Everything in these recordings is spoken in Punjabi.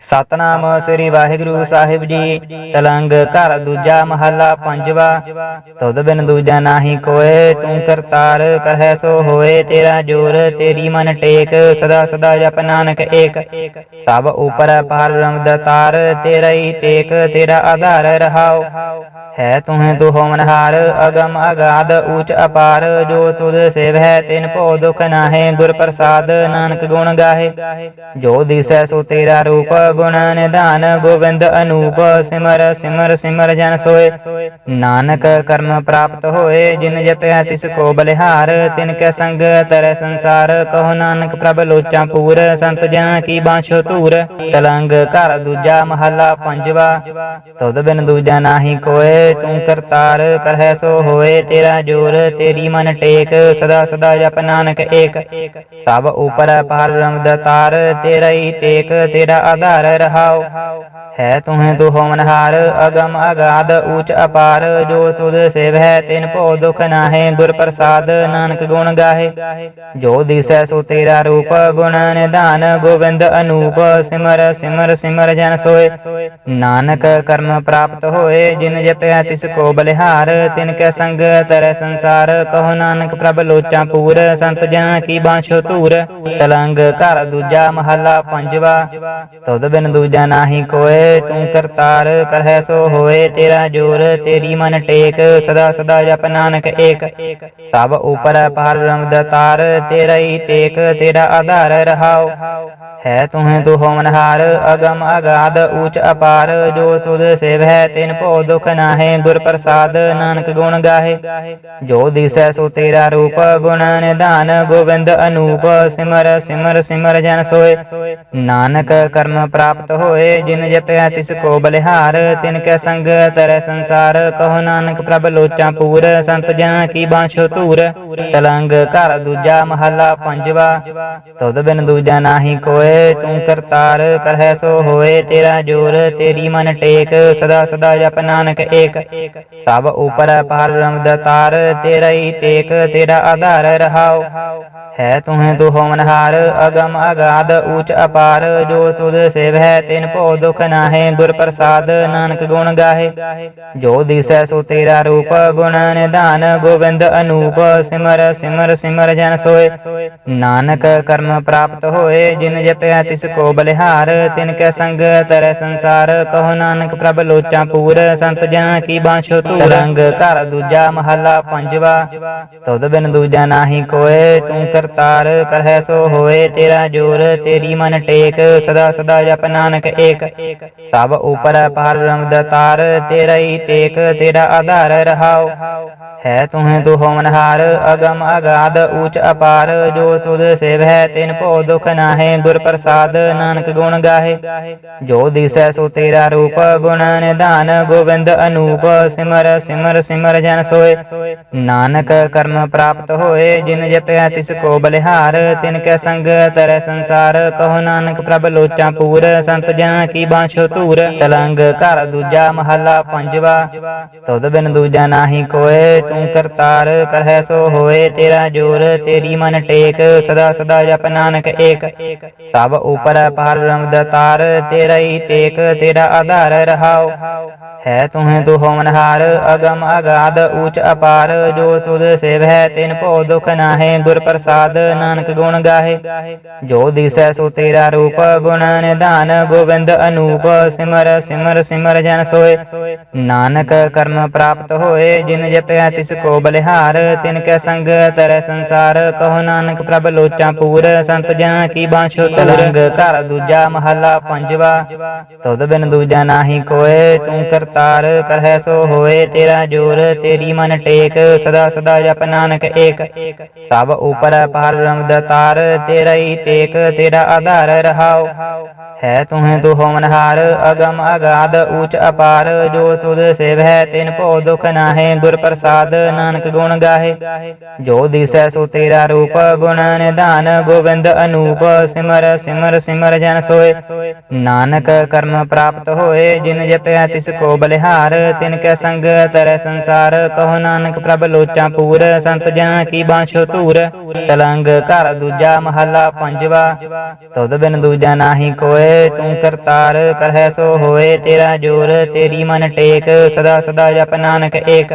ਸਤਨਾਮ ਸ੍ਰੀ ਵਾਹਿਗੁਰੂ ਸਾਹਿਬ ਜੀ। ਤਲੰਗ ਘਰ ਦੂਜਾ ਮਹੱਲਾ ਪੰਜਵਾ। ਤੁਧ ਬਿਨ ਦੂਜਾ ਨਾਹੀ ਕੋਏ, ਤੂੰ ਕਰਤਾਰ ਕਹੈ ਸੋ ਹੋਏ। ਤੇਰਾ ਜੋਰ, ਤੇਰੀ ਮਨ ਟੇਕ, ਸਦਾ ਸਦਾ ਜਪ ਨਾਨਕ ਏਕ। ਸਭ ਉਪਰ ਪਾਰ ਬ੍ਰਹਮ ਦਤਾਰ ਤੇਰਾ ਹੀ ਟੇਕ, ਤੇਰਾ ਆਧਾਰ ਰਹਾਉ। ਹੈ ਤੁਹੇ ਤੂ ਹੋਮਨਹਾਰ ਅਗਮ ਅਗਾਦ ਊਚ ਅਪਾਰ। ਜੋ ਤੁਧ ਸੇਵਹਿ ਤਿਨ ਭੋ ਦੁਖ ਨਾਹੇ। ਗੁਰ ਪ੍ਰਸਾਦ ਨਾਨਕ ਗੁਣ ਗਾਹੇ। ਜੋ ਦਿਸੈ ਸੋ ਤੇਰਾ ਰੂਪ ਗੁਣ ਨਿਧਾਨ ਗੋਬਿੰਦ ਅਨੂਪ, ਸਿਮਰ ਸਿਮਰ ਸਿਮਰ ਜਨ ਸੋਏ। ਨਾਨਕ ਕਰਮ ਪ੍ਰਾਪਤ ਹੋਏ, ਜਿਨ ਜਪਿਆ ਤਿਸ ਕੋ ਬਲਿਹਾਰ, ਤਿਨ ਕੈ ਸੰਗ ਤਰੈ ਸੰਸਾਰ, ਕਹੋ ਨਾਨਕ ਪ੍ਰਭ ਲੋਚਾਂ ਪੂਰ, ਸੰਤ ਜਨਾਂ ਕੀ ਬਾਂਛੋ ਧੂਰ। ਤਲੰਗ ਘਰ ਦੂਜਾ ਮਹੱਲਾ ਪੰਜਵਾ, ਤੁਧ ਬਿਨ ਦੂਜਾ ਨਾਹੀ ਕੋਏ, ਤੂੰ ਕਰਤਾਰ ਕਰਹਿ ਸੋ ਹੋਏ, ਤੇਰਾ ਜੋਰ, ਤੇਰੀ ਮਨ ਟੇਕ, ਸਦਾ ਸਦਾ ਜਪ ਨਾਨਕ ਏਕ। ਸਭ ਉਪਰ ਪਾਰ ਬ੍ਰਹਮ ਦਤਾਰ ਤੇਰਾ ਹੀ ਟੇਕ, ਤੇਰਾ ਆਧਾਰ ਰਹਾਉ ਹੈ ਤੁਹੇ ਤੂ ਹੋਮਨਹਾਰ ਅਗਮ ਅਗਾਧ, ਊਚ ਅਪਾਰ, ਜੋ ਤੁਧ ਸੇਵਹਿ ਤਿਨ ਭੋ ਦੁਖ ਨਾਹੇ ਗੁਰ ਪ੍ਰਸਾਦ ਨਾਨਕ ਗੁਣ ਗਾਹੇ। ਜੋ ਦਿਸੈ ਸੋ ਤੇਰਾ ਰੂਪ, ਗੁਣ ਨਿਧਾਨ, ਗੋਬਿੰਦ ਅਨੂਪ, ਸਿਮਰ ਸਿਮਰ ਸਿਮਰ ਜਨ ਸੋਏ। ਨਾਨਕ ਕਰਮ ਪ੍ਰਾਪਤ ਹੋਏ, ਜਿਨ ਜਪਿਆ ਤਿਸ ਕੋ ਬਲਿਹਾਰ, ਤਿਨ ਕੈ ਸੰਗ ਤਰੈ ਸੰਸਾਰ, ਕਹੋ ਨਾਨਕ ਪ੍ਰਭ ਲੋਚਾਂ ਪੂਰ, ਸੰਤ ਜਨਾਂ ਕੀ ਬਾਂਛੋ ਧੂਰ। ਤਲੰਗ ਘਰ ਦੂਜਾ ਮਹੱਲਾ ਪੰਜਵਾ ਤੁਧ ਬਿਨ ਦੂਜਾ ਨਾਹੀ ਕੋਏ, ਤੂੰ ਕਰਤਾਰ ਕਰਹਿ ਸੋ ਹੋਏ, ਤੇਰਾ ਜੋਰ, ਤੇਰੀ ਮਨ ਟੇਕ, ਸਦਾ ਸਦਾ ਜਪ ਨਾਨਕ ਏਕ। ਸਭ ਉਪਰ ਪਾਰ ਬ੍ਰਹਮ ਦਤਾਰ ਤੇਰਾ ਹੀ ਟੇਕ, ਤੇਰਾ ਆਧਾਰ ਰਹਾਉ। ਹੈ ਤੁਹੇ ਤੂ ਹੋਮਨਹਾਰ ਅਗਮ ਅਗਾਧ ਊਚ ਅਪਾਰ, ਜੋ ਤੁਧ ਸੇਵਹਿ ਤਿਨ ਭੋ ਦੁਖ ਨਾਹੇ, ਗੁਰ ਪ੍ਰਸਾਦ ਨਾਨਕ ਗੁਣ ਗਾਹੇ। ਜੋ ਦਿਸੈ ਸੋ ਤੇਰਾ ਰੂਪ, ਗੁਣ ਨਿਧਾਨ, ਗੋਬਿੰਦ ਅਨੂਪ, ਸਿਮਰ ਸਿਮਰ ਸਿਮਰ ਜਨ ਸੋਏ। ਨਾਨਕ ਕਰਮ ਪ੍ਰਾਪਤ ਹੋਏ, ਜਿਨ ਜਪਿਆ ਤਿਸ ਕੋ ਬਲਿਹਾਰ, ਤਿਨ ਕੈ ਸੰਗ ਤਰੈ ਸੰਸਾਰ, ਕਹੋ ਨਾਨਕ ਪ੍ਰਭ ਲੋਚਾਂ ਪੂਰ, ਸੰਤ ਜਨਾਂ ਕੀ ਬਾਂਛੋ ਧੂਰ। ਤਲੰਗ ਘਰ ਦੂਜਾ ਮਹੱਲਾ ਪੰਜਵਾ, ਤੁਧ ਬਿਨ ਦੂਜਾ ਨਾਹੀ ਕੋਏ, ਤੂੰ ਕਰਤਾਰ ਕਰਹਿ ਸੋ ਹੋਏ, ਤੇਰਾ ਜੋਰ ਤੇਰੀ ਮਨ ਟੇਕ, ਸਦਾ ਸਦਾ ਜਪ ਨਾਨਕ ਏਕ। ਸਭ ਉਪਰ ਪਾਰ ਬ੍ਰਹਮ ਦਤਾਰ ਤੇਰਾ ਹੀ ਟੇਕ, ਤੇਰਾ ਆਧਾਰ ਰਹਾਉ। ਹੈ ਤੁਹੇ ਤੂ ਹੋਮਨਹਾਰ ਅਗਮ ਅਗਾਦ ਊਚ ਅਪਾਰ, ਜੋ ਤੁਧ ਸੇਵਹਿ ਤਿਨ ਭੋ ਦੁਖ ਨਾਹੇ ਗੁਰ ਪ੍ਰਸਾਦ ਨਾਨਕ ਗੁਣ ਗਾਹੇ। ਜੋ ਦਿਸੈ ਸੋ ਤੇਰਾ ਰੂਪ, ਗੁਣ ਨਿਧਾਨ, ਗੋਬਿੰਦ ਅਨੂਪ, ਸਿਮਰ ਸਿਮਰ ਸਿਮਰ ਜਨ ਸੋਏ। ਨਾਨਕ ਕਰਮ ਪ੍ਰਾਪਤ ਹੋਏ, ਜਿਨ ਜਪਿਆ ਤਿਸ ਕੋ ਬਲਿਹਾਰ, ਤਿਨ ਕੈ ਸੰਗ ਤਰੈ ਸੰਸਾਰ, ਕਹੋ ਨਾਨਕ ਪ੍ਰਭ ਲੋਚਾਂ ਪੂਰ, ਸੰਤ ਜਨ ਕੀ ਬਾਂਛੋ ਧੂਰ। ਰੰਗ ਘਰ ਦੂਜਾ ਮਹੱਲਾ ਪੰਜਵਾ, ਤੁਧ ਬਿਨ ਦੂਜਾ ਨਾਹੀ ਕੋਏ, ਤੂੰ ਕਰਤਾਰ ਕਰਹਿ ਸੋ ਹੋਏ, ਤੇਰਾ ਜੋਰ, ਤੇਰੀ ਮਨ ਟੇਕ, ਸਦਾ ਸਦਾ ਜਪ ਨਾਨਕ ਏਕ। ਸਭ ਉਪਰ ਪਾਰ ਬ੍ਰਹਮ ਦਤਾਰ ਤੇਰਾ ਹੀ ਟੇਕ, ਤੇਰਾ ਆਧਾਰ ਰਹਾਉ। ਹੈ ਤੁਹੇ ਤੂ ਹੋਮਨਹਾਰ ਅਗਮ ਅਗਾਧ, ਊਚ ਅਪਾਰ। ਜੋ ਤੁਧ ਸੇਵਹਿ, ਤਿਨ ਭੋ ਦੁਖ ਨਾਹੇ। ਗੁਰ ਪ੍ਰਸਾਦ, ਨਾਨਕ ਗੁਣ ਗਾਹੇ। ਜੋ ਦਿਸੈ, ਸੋ ਤੇਰਾ ਰੂਪ। ਗੁਣ ਨਿਧਾਨ, ਗੋਬਿੰਦ ਅਨੂਪ। ਸਿਮਰ ਸਿਮਰ ਸਿਮਰ ਜਨ ਸੋਏ। ਨਾਨਕ ਕਰਮ ਪ੍ਰਾਪਤ ਹੋਏ, ਜਿਨ ਜਪਿਆ ਤਿਸ ਕੋ ਬਲਿਹਾਰ। ਤਿਨ ਕੈ ਸੰਗ, ਤਰੈ ਸੰਸਾਰ। ਕਹੋ ਨਾਨਕ ਪ੍ਰਭ ਲੋਚਾਂ ਪੂਰ। ਸੰਤ ਜਨਾਂ ਕੀ ਬਾਂਛੋ ਧੂਰ, ਤਲੰਗ ਘਰ ਦੂਜਾ ਮਹੱਲਾ ਪੰਜਵਾ। ਤੁਧ ਬਿਨ ਦੂਜਾ ਨਾਹੀ ਕੋਏ, ਤੂੰ ਕਰਤਾਰ ਕਰਹਿ ਸੋ ਹੋਏ, ਤੇਰਾ ਜੋਰ ਤੇਰੀ ਮਨ ਟੇਕ, ਸਦਾ ਸਦਾ ਜਪ ਨਾਨਕ ਏਕ। ਸਭ ਉਪਰ ਪਾਰ ਬ੍ਰਹਮ ਦਤਾਰ ਤੇਰਾ ਹੀ ਟੇਕ, ਤੇਰਾ ਆਧਾਰ ਰਹਾਉ। ਹੈ ਤੁਹੇ ਤੂ ਹੋਮਨਹਾਰ ਅਗਮ ਅਗਾਦ ਊਚ ਅਪਾਰ। ਜੋ ਤੁਧ ਸੇਵਹਿ, ਤਿਨ ਭੋ ਦੁਖ ਨਾਹੇ, ਗੁਰ ਪ੍ਰਸਾਦ ਨਾਨਕ ਗੁਣ ਗਾਹੇ। ਜੋ ਦਿਸੈ ਸੋ ਤੇਰਾ ਰੂਪ, ਗੁਣ ਨਿਧਾਨ ਗੋਬਿੰਦ ਅਨੂਪ, ਸਿਮਰ ਸਿਮਰ ਸਿਮਰ ਜਨ ਸੋਏ। ਨਾਨਕ ਕਰਮ ਪ੍ਰਾਪਤ ਹੋਏ, ਜਿਨ ਜਪਿਆ ਤਿਸ ਕੋ ਬਲਿਹਾਰ, ਤਿਨ ਕੈ ਸੰਗ ਤਰੈ ਸੰਸਾਰ। ਕਹੋ ਨਾਨਕ ਪ੍ਰਭ ਲੋਚਾਂ ਪੂਰ, ਸੰਤ ਜਨਾਂ ਕੀ ਬਾਂਛੋ ਤਲੰਗ ਘਰ ਦੂਜਾ ਮਹੱਲਾ ਪੰਜਵਾ। ਤੁਧ ਬਿਨ ਦੂਜਾ ਨਾਹੀ ਕੋਏ, ਤੂੰ ਕਰਤਾਰ ਕਰਹਿ ਸੋ ਹੋਏ। ਤੇਰਾ ਜੋਰ, ਤੇਰੀ ਮਨ ਟੇਕ, ਸਦਾ ਸਦਾ ਜਪ ਨਾਨਕ ਏਕ। ਸਭ ਉਪਰ ਪਾਰ ਬ੍ਰਹਮ ਤਾਰ, ਤੇਰਾ ਹੀ ਟੇਕ, ਤੇਰਾ ਆਧਾਰ ਰਹਾਉ। ਹੈ, ਤੁਹੇ ਤੂ ਹੋਮਨਹਾਰ ਅਗਮ ਅਗਾਧ, ਊਚ ਅਪਾਰ, ਜੋ ਤੁਧ ਸੇਵਹਿ ਤਿਨ ਭੋ ਦੁਖ ਨਾਹੇ ਗੁਰ ਪ੍ਰਸਾਦ ਨਾਨਕ ਗੁਣ ਗਾਹੇ। ਜੋ ਦਿਸੈ ਸੋ ਤੇਰਾ ਰੂਪ, ਗੁਣ ਨਿਧਾਨ, ਗੋਬਿੰਦ ਅਨੂਪ, ਸਿਮਰ ਸਿਮਰ ਸਿਮਰ ਜਨ ਸੋਏ। ਨਾਨਕ ਕਰਮ ਪ੍ਰਾਪਤ ਹੋਏ, ਜਿਨ ਜਪਿਆ ਤਿਸ ਕੋ ਬਲਿਹਾਰ, ਤਿਨ ਕੈ ਸੰਗ ਤਰੈ ਸੰਸਾਰ, ਕਹੋ ਨਾਨਕ ਪ੍ਰਭ ਲੋਚਾਂ ਪੂਰ, ਸੰਤ ਜਨਾਂ ਕੀ ਬਾਂਛੋ ਧੂਰ। ਤਲੰਗ ਘਰ ਦੂਜਾ ਮਹੱਲਾ ਪੰਜਵਾ, ਤੁਧ ਬਿਨ ਦੂਜਾ ਨਾਹੀ ਕੋਏ। ਕੋਏ ਤੂੰ ਕਰਤਾਰ ਕਰਹਿ ਸੋ ਹੋਏ, ਤੇਰਾ ਜੋਰ, ਤੇਰੀ ਮਨ ਟੇਕ, ਸਦਾ ਸਦਾ ਜਪ ਨਾਨਕ ਏਕ।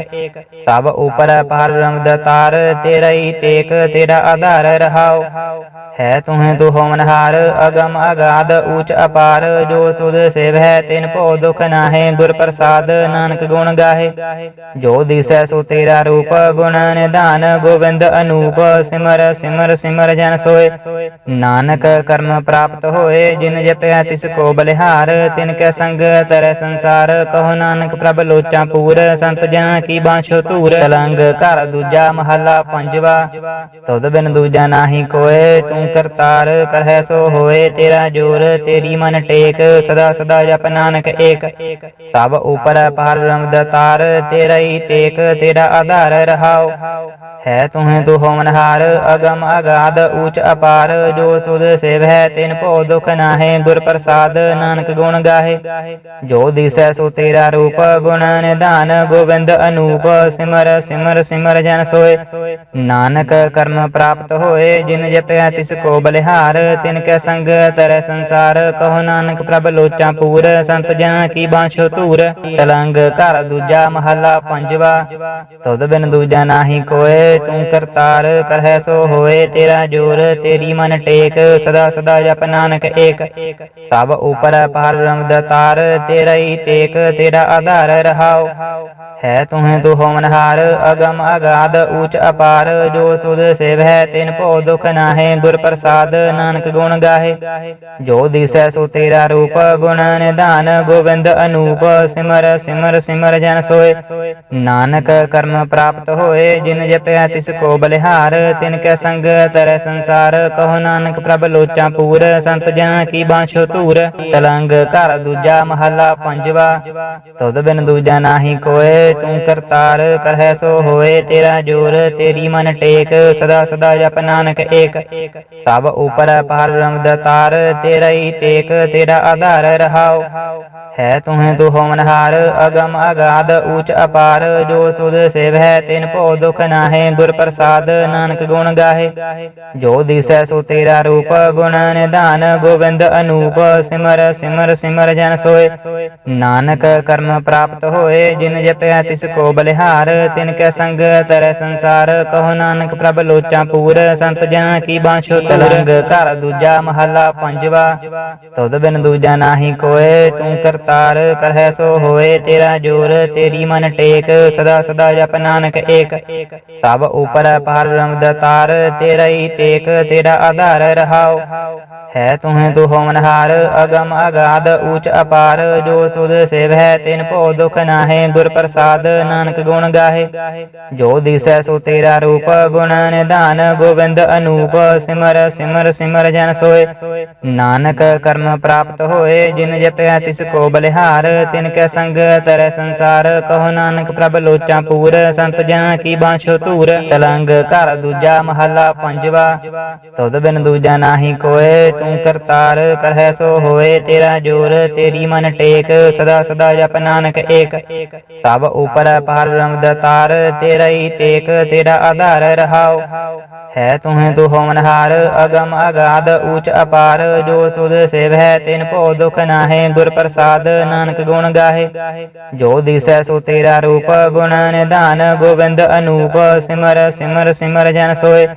ਸਭ ਉਪਰ ਪਾਰ ਬ੍ਰਹਮ ਦਾਤਾਰ ਤੇਰਾ ਹੀ ਟੇਕ, ਤੇਰਾ ਆਧਾਰ ਰਹਾਉ। ਹੈ ਤੁਹੇ ਤੂੰ ਹੋਮਨਹਾਰ ਅਗਮ ਅਗਾਧ, ਊਚ ਅਪਾਰ, ਜੋ ਤੁਧ ਸੇਵਹਿ ਤਿਨ ਭੋ ਦੁਖ ਨਾਹੇ, ਗੁਰ ਪ੍ਰਸਾਦ, ਨਾਨਕ ਗੁਣ ਗਾਹੇ। ਜੋ ਦਿਸੈ ਸੋ ਤੇਰਾ ਰੂਪ, ਗੁਣ ਨਿਧਾਨ, ਗੋਬਿੰਦ ਅਨੂਪ, ਸਿਮਰ ਸਿਮਰ ਸਿਮਰ ਜਨ ਸੋਏ। ਨਾਨਕ ਕਰਮ ਪ੍ਰਾਪਤ ਹੋਏ, ਜਿਨ ਜਪ ਜਪਿਆ ਤਿਸ ਕੋ ਬਲਿਹਾਰ, ਤਿਨ ਕੈ ਸੰਗ ਤਰੈ ਸੰਸਾਰ, ਕਹੋ ਨਾਨਕ ਪ੍ਰਭ ਲੋਚਾਂ ਪੂਰ, ਸੰਤ ਜਨਾਂ ਕੀ ਬਾਂਛੋ ਧੂਰ। ਤਲੰਗ ਘਰ ਦੂਜਾ ਮਹੱਲਾ ਪੰਜਵਾ, ਤੁਧ ਬਿਨ ਦੂਜਾ ਨਾਹੀ ਕੋਏ ਤੂੰ ਕਰਤਾਰ ਕਰਹਿ ਸੋ ਹੋਏ, ਤੇਰਾ ਜੋਰ ਤੇਰੀ ਮਨ ਟੇਕ, ਸਦਾ ਸਦਾ ਜਪ ਨਾਨਕ ਏਕ। ਸਭ ਉਪਰ ਪਾਰ ਬ੍ਰਹਮ ਦਾਤਾਰ ਤੇਰਾ ਹੀ ਟੇਕ, ਤੇਰਾ ਆਧਾਰ ਰਹਾਉ। ਹੈ ਤੁਹੇ ਤੂੰ ਹੋਮਨਹਾਰ ਅਗਮ ਅਗਾਧ ਊਚ ਅਪਾਰ, ਜੋ ਤੁਧ ਸੇਵਹਿ ਤਿਨ ਭੋ ਦੁਖ ਨਾਹੇ ਗੁਰ ਪ੍ਰਸਾਦ ਨਾਨਕ ਗੁਣ ਗਾਹੇ। ਜੋ ਦਿਸੈ ਸੋ ਤੇਰਾ ਰੂਪ ਗੁਣ ਨਿਧਾਨ, ਗੋਬਿੰਦ ਅਨੂਪ ਸਿਮਰ ਸਿਮਰ ਸਿਮਰ ਜਨ ਸੋਏ। ਨਾਨਕ ਕਰਮ ਪ੍ਰਾਪਤ ਹੋਏ, ਜਿਨ ਜਪਿਆ ਤਿਸ ਕੋ ਬਲਿਹਾਰ, ਤਿਨ ਕੈ ਸੰਗ ਤਰੈ ਸੰਸਾਰ। ਕਹੋ ਨਾਨਕ ਪ੍ਰਭ ਲੋਚਾਂ ਪੂਰ, ਸੰਤ ਜਨਾਂ ਕੀ ਬਾਂਛੋ ਧੂਰ। ਤਲੰਗ ਘਰ ਦੂਜਾ ਮਹੱਲਾ ਪੰਜਵਾ, ਤੁਧ ਬਿਨ ਦੂਜਾ ਨਾਹੀ ਕੋਏ। ਤੂੰ ਕਰਤਾਰ ਕਰਹਿ ਸੋ ਹੋਏ, ਤੇਰਾ ਜੋਰ ਤੇਰੀ ਮਨ ਟੇਕ। ਸਦਾ ਸਦਾ ਜਪ ਨਾਨਕ ਏਕ। ਸਭ ਉਪਰ ਪਾਰ ਬ੍ਰਹਮ ਦਾਤਾਰ ਤੇਰਾ ਹੀ ਟੇਕ, ਤੇਰਾ ਆਧਾਰ ਰਹਾਉ ਹੈ ਤੁਹੇ ਤੂੰ ਹੋਮਨਹਾਰ, ਅਗਮ ਅਗਾਧ, ਊਚ ਅਪਾਰ। ਜੋ ਤੁਧ ਸੇਵਹਿ ਤਿਨ ਭੋ ਦੁਖ ਨਾਹੇ ਗੁਰ ਪ੍ਰਸਾਦ ਨਾਨਕ ਗੁਣ ਗਾਹੇ। ਜੋ ਦਿਸੈ ਸੋ ਤੇਰਾ ਰੂਪ, ਗੁਣ ਨਿਧਾਨ, ਗੋਬਿੰਦ ਅਨੂਪ। ਸਿਮਰ ਸਿਮਰ ਸਿਮਰ ਜਨ ਸੋਏ। ਨਾਨਕ ਕਰਮ ਪ੍ਰਾਪਤ ਹੋਏ, ਜਿਨ ਜਪਿਆ ਤਿਸ ਕੋ ਬਲਿਹਾਰ। ਤਿਨ ਕੈ ਸੰਗ ਤਰੈ ਸੰਸਾਰ, ਕਹੋ ਨਾਨਕ ਪ੍ਰਭ ਲੋਚਾਂ ਪੂਰ। ਸੰਤ ਜਨ ਕੀ ਬਾਂਛੋ ਧੂਰ, ਤਲੰਗ ਘਰ ਦੂਜਾ ਮਹੱਲਾ ਪੰਜਵਾ। ਤੁਧ ਬਿਨ ਦੂਜਾ ਨਾਹੀ ਕੋਏ, ਤੂੰ ਕਰਤਾਰ ਕਰਹਿ ਸੋ ਹੋਏ। ਤੇਰਾ ਜੋਰ, ਤੇਰੀ ਮਨ ਟੇਕ, ਸਦਾ ਸਦਾ ਜਪ ਨਾਨਕ ਏਕ। ਸਭ ਉਪਰ ਪਾਰ ਬ੍ਰਹਮ ਦਾਤਾਰ ਤੇਰਾ ਹੀ ਟੇਕ, ਤੇਰਾ ਆਧਾਰ ਰਹਾਉ। ਹੈ ਤੁਹੇ ਤੂੰ ਹੋਮਨਹਾਰ, ਅਗਮ ਅਗਾਦ ਊਚ ਅਪਾਰ। ਜੋ ਤੁਧ ਸੇਵਹਿ, ਤਿਨ ਭੋ ਦੁਖ ਨਾਹੇ। ਗੁਰ ਪ੍ਰਸਾਦ, ਨਾਨਕ ਗੁਣ ਗਾਹੇ। ਜੋ ਦਿਸੈ ਸੋ ਤੇਰਾ ਰੂਪ, ਗੁਣ ਨਿਧਾਨ, ਗੋਬਿੰਦ ਅਨੂਪ ਸਿਮਰ ਸਿਮਰ ਸਿਮਰ ਜਨ ਸੋਏ। ਨਾਨਕ ਕਰਮ ਪ੍ਰਾਪਤ ਹੋਏ, ਜਿਨ ਜਪਿਆ ਤਿਸ ਕੋ ਬਲਿਹਾਰ, ਤਿਨ ਕੈ ਸੰਗ ਤਰੈ ਸੰਸਾਰ। ਕਹੋ ਨਾਨਕ ਪ੍ਰਭ ਲੋਚਾਂ ਪੂਰ, ਸੰਤ ਜਨਾਂ ਕੀ ਬਾਂਛੋ ਤਲੰਗ ਘਰ ਦੂਜਾ ਮਹੱਲਾ ਪੰਜਵਾ ਤੁਧ ਬਿਨ ਦੂਜਾ ਨਾਹੀ ਕੋਏ ਤੂੰ ਕਰਤਾਰ ਕਰਹਿ ਸੋ ਹੋਏ, ਤੇਰਾ ਜੋਰ, ਤੇਰੀ ਮਨ ਟੇਕ। ਸਦਾ ਸਦਾ ਜਪ ਨਾਨਕ ਏਕ। ਸਭ ਉਪਰ ਪਾਰ ਬ੍ਰਹਮ ਦਾਤਾਰ ਤੇਰਾ ਹੀ ਟੇਕ, ਤੇਰਾ ਆਧਾਰ ਰਹਾਉ ਹੈ ਤੁਹੇ ਤੂੰ ਹੋਮਨਹਾਰ ਅਗਮ ਅਗਾਧ ਊਚ ਅਪਾਰ, ਜੋ ਤੁਧ ਸੇਵਹਿ ਤਿਨ ਭੋ ਦੁਖ ਨਾਹੇ ਗੁਰ ਪ੍ਰਸਾਦ ਨਾਨਕ ਗੁਣ ਗਾਹੇ। ਜੋ ਦਿਸੈ ਸੋ ਤੇਰਾ ਰੂਪ, ਗੁਣ ਨਿਧਾਨ, ਗੋਬਿੰਦ ਅਨੂਪ, ਸਿਮਰ ਸਿਮਰ ਸਿਮਰ ਜਨ ਸੋਏ। ਨਾਨਕ ਕਰਮ ਪ੍ਰਾਪਤ ਹੋਏ, ਜਿਨ ਜਪਿਆ ਤਿਸ ਕੋ ਬਲਿਹਾਰ, ਤਿਨ ਕੈ ਸੰਗ ਤਰੈ ਸੰਸਾਰ, ਕਹੋ ਨਾਨਕ ਪ੍ਰਭ ਲੋਚਾਂ ਪੂਰ, ਸੰਤ ਜਨ ਕੀ ਬਾਂਛੋ ਧੂਰ। ਤਲੰਗ ਘਰ ਦੂਜਾ ਮਹੱਲਾ ਪੰਜਵਾ, ਤੁਧ ਬਿਨ ਦੂਜਾ ਨਾਹੀ ਕੋਏ, ਤੂੰ ਕਰਤਾਰ, ਕਰਹਿ ਸੋ ਹੋਏ ਤੇਰਾ ਜੋਰ, ਤੇਰੀ ਮਨ ਟੇਕ, ਸਦਾ ਸਦਾ ਜਪ ਨਾਨਕ ਏਕ। ਸਭ ਉਪਰ ਪਾਰ ਬ੍ਰਹਮ ਦਾਤਾਰ ਤੇਰਾ ਹੀ ਟੇਕ, ਤੇਰਾ ਆਧਾਰ ਰਹਾਉ। ਹੈ ਤੁਹੇ ਤੂੰ ਹੋਮਨਹਾਰ ਅਗਮ ਅਗਾਧ ਊਚ ਅਪਾਰ। ਜੋ ਤੁਧ ਸੇਵਹਿ ਤਿਨ ਭੋ ਦੁਖ ਨਾਹੇ, ਗੁਰ ਪ੍ਰਸਾਦ ਨਾਨਕ ਗੁਣ ਗਾਹੇ। ਜੋ ਦਿਸੈ ਸੋ ਤੇਰਾ ਰੂਪ, ਗੁਣ ਨਿਧਾਨ ਗੋਬਿੰਦ ਅਨੂਪ। ਸਿਮਰ ਸਿਮਰ ਸਿਮਰ ਜਨ ਸੋਏ।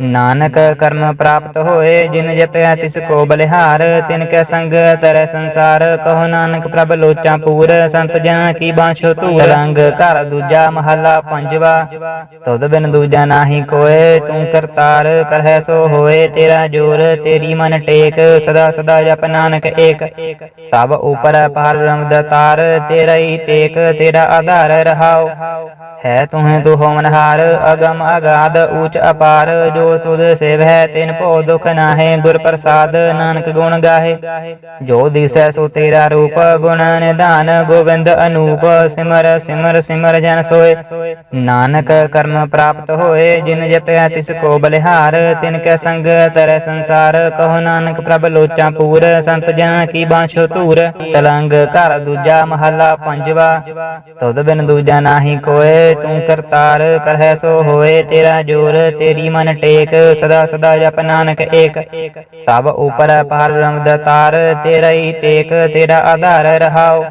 ਨਾਨਕ ਕਰਮ ਪ੍ਰਾਪਤ ਹੋਏ, ਜਿਨ ਜਪਿਆ ਤਿਸ ਕੋ ਬਲਿਹਾਰ। ਤਿਨ ਕੈ ਸੰਗ ਤਰੈ ਸੰਸਾਰ, ਕਹੋ ਨਾਨਕ ਪ੍ਰਭ ਲੋਚਾਂ ਪੂਰ, ਸੰਤ ਜਨਾਂ ਕੀ ਬਾਂਛੋ ਧੂਰ। ਰੰਗ ਘਰ ਦੂਜਾ ਮਹੱਲਾ ਪੰਜਵਾ, ਤੁਧ ਬਿਨ ਦੂਜਾ ਨਾਹੀ ਕੋਏ, ਤੂੰ ਕਰਤਾਰ ਕਰਹਿ ਸੋ ਹੋਏ, ਤੇਰਾ ਜੋਰ ਤੇਰੀ ਮਨ ਟੇਕ, ਸਦਾ ਸਦਾ ਜਪ ਨਾਨਕ ਏਕ। ਸਭ ਉਪਰ ਪਾਰ ਬ੍ਰਹਮ ਦਾਤਾਰ ਤੇਰਾ ਹੀ ਟੇਕ, ਤੇਰਾ ਆਧਾਰ ਰਹਾਉ। ਹੈ ਤੁਹੇ ਤੂੰ ਹੋਮਨਹਾਰ ਅਗਮ ਅਗਾਦ ਊਚ ਅਪਾਰ, ਜੋ ਤੁਧ ਸੇਵਹਿ ਤਿਨ ਭੋ ਦੁਖ ਨਾਹੇ, ਗੁਰ ਪ੍ਰਸਾਦ, ਨਾਨਕ ਗੁਣ ਗਾਹੇ ਜੋ ਦਿਸੈ ਸੋ ਤੇਰਾ ਰੂਪ, ਗੁਣ, ਨਿਧਾਨ, ਗੋਬਿੰਦ ਅਨੂਪ, ਸਿਮਰ ਸਿਮਰ ਸਿਮਰ ਜਨ ਸੋਏ। ਨਾਨਕ ਕਰਮ ਪ੍ਰਾਪਤ ਹੋਏ, ਜਿਨ ਜਪਿਆ ਤਿਸ ਕੋ ਬਲਿਹਾਰ, ਤਿਨ ਕੈ ਸੰਗ ਤਰੈ ਸੰਸਾਰ। ਕਹੋ ਨਾਨਕ ਪ੍ਰਭ ਲੋਚਾਂ ਪੂਰ, ਸੰਤ ਜਨਾਂ ਕੀ ਬਾਂਛੋ ਧੂਰ। ਤਲੰਗ ਘਰ ਦੂਜਾ ਮਹੱਲਾ ਪੰਜਵਾ। ਤੁਧ ਬਿਨ ਦੂਜਾ ਨਾਹੀ ਕੋਏ, ਤੂੰ ਕਰਤਾਰ ਕਰਹਿ ਸੋ ਹੋਏ। ਤੇਰਾ ਜੋਰ, ਤੇਰੀ ਮਨ ਟੇਕ, ਸਦਾ ਸਦਾ ਜਪ ਨਾਨਕ ਏਕ। ਸਭ ਉਪਰ ਪਾਰ ਦਾਤਾਰ ਤੇਰਾ ਹੀ ਟੇਕ ਤੇਰਾ ਆਧਾਰ ਰਹਾਉ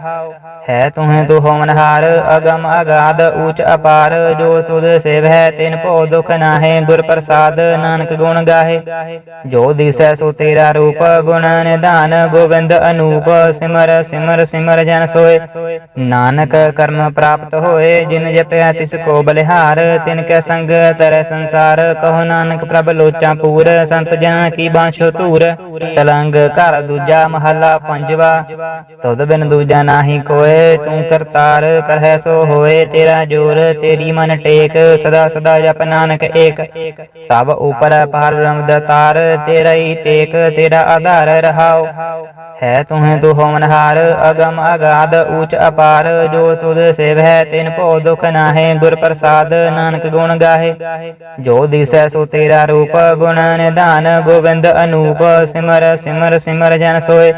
ਹੈ ਤੁਹੇ ਤੂੰ ਹੋਮਨਹਾਰ, ਅਗਮ ਅਗਾਧ, ਊਚ ਅਪਾਰ, ਜੋ ਤੁਧ ਸੇਵਹਿ ਤਿਨ ਭੋ ਦੁਖ ਨਾਹੇ ਗੁਰ ਪ੍ਰਸਾਦ ਨਾਨਕ ਗੁਣ ਗਾਹੇ। ਜੋ ਦਿਸੈ ਸੋ ਤੇਰਾ ਰੂਪ, ਗੁਣ ਨਿਧਾਨ, ਗੋਬਿੰਦ ਅਨੂਪ, ਸਿਮਰ ਸਿਮਰ ਸਿਮਰ ਜਨ ਸੋਏ। ਨਾਨਕ ਕਰਮ ਪ੍ਰਾਪਤ ਹੋਏ, ਜਿਨ ਜਪਿਆ ਤਿਸ ਕੋ ਬਲਿਹਾਰ, ਤਿਨ ਕੈ ਸੰਗ ਤਰੈ ਸੰਸਾਰ, ਕਹੋ ਨਾਨਕ ਪ੍ਰਭ ਲੋਚਾਂ ਪੂਰ, ਸੰਤ ਜਨ ਕੀ ਬਾਂਛੋ ਧੂਰ। ਤਲੰਗ ਘਰ ਦੂਜਾ ਮਹੱਲਾ ਪੰਜਵਾ, ਤੁਧ ਬਿਨ ਦੂਜਾ ਨਾਹੀ ਕੋਏ, ਤੂੰ ਕਰਤਾਰ ਕਰਹਿ ਸੋ ਹੋਏ, ਤੇਰਾ ਜੋਰ ਤੇਰੀ ਮਨ ਟੇਕ, ਸਦਾ ਸਦਾ ਜਪ ਨਾਨਕ ਏਕ। ਸਭ ਉਪਰ ਪਾਰ ਬ੍ਰਹਮ ਦਾਤਾਰ ਤੇਰਾ ਹੀ ਟੇਕ, ਤੇਰਾ ਆਧਾਰ ਰਹਾਉ। ਹੈ ਤੁਹੇ ਤੂੰ ਹੋਮਨਹਾਰ ਅਗਮ ਅਗਾਧ ਊਚ ਅਪਾਰ, ਜੋ ਤੁਧ ਸੇਵਹਿ ਤਿਨ ਭੋ ਦੁਖ ਨਾਹੇ, ਗੁਰ ਪ੍ਰਸਾਦ ਨਾਨਕ ਗੁਣ ਗਾਹੇ। ਜੋ ਦਿਸੈ ਸੋ ਤੇਰਾ ਰੂਪ, ਗੁਣ ਨਿਧਾਨ, ਗੋਬਿੰਦ ਅਨੂਪ, ਸਿਮਰ ਸਿਮਰ ਸਿਮਰ ਜਨ ਸੋਏ।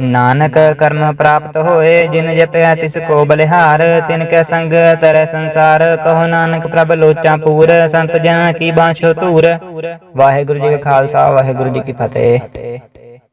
ਨਾਨਕ ਕਰਮ ਪ੍ਰਾਪਤ ਹੋਏ, ਜਿਨ ਜਪਿਆ ਤਿਸ ਕੋ ਬਲਿਹਾਰ, ਤਿਨ ਕੈ ਸੰਗ ਤਰੈ ਸੰਸਾਰ। ਕਹੋ ਨਾਨਕ ਪ੍ਰਭ ਲੋਚਾ ਪੂਰ, ਸੰਤ ਜਨ ਕੀ ਬਾਂਛੋ ਧੂਰ। ਵਾਹਿਗੁਰੂ ਜੀ ਕਾ ਖਾਲਸਾ, ਵਾਹਿਗੁਰੂ ਜੀ ਕੀ ਫਤਿਹ।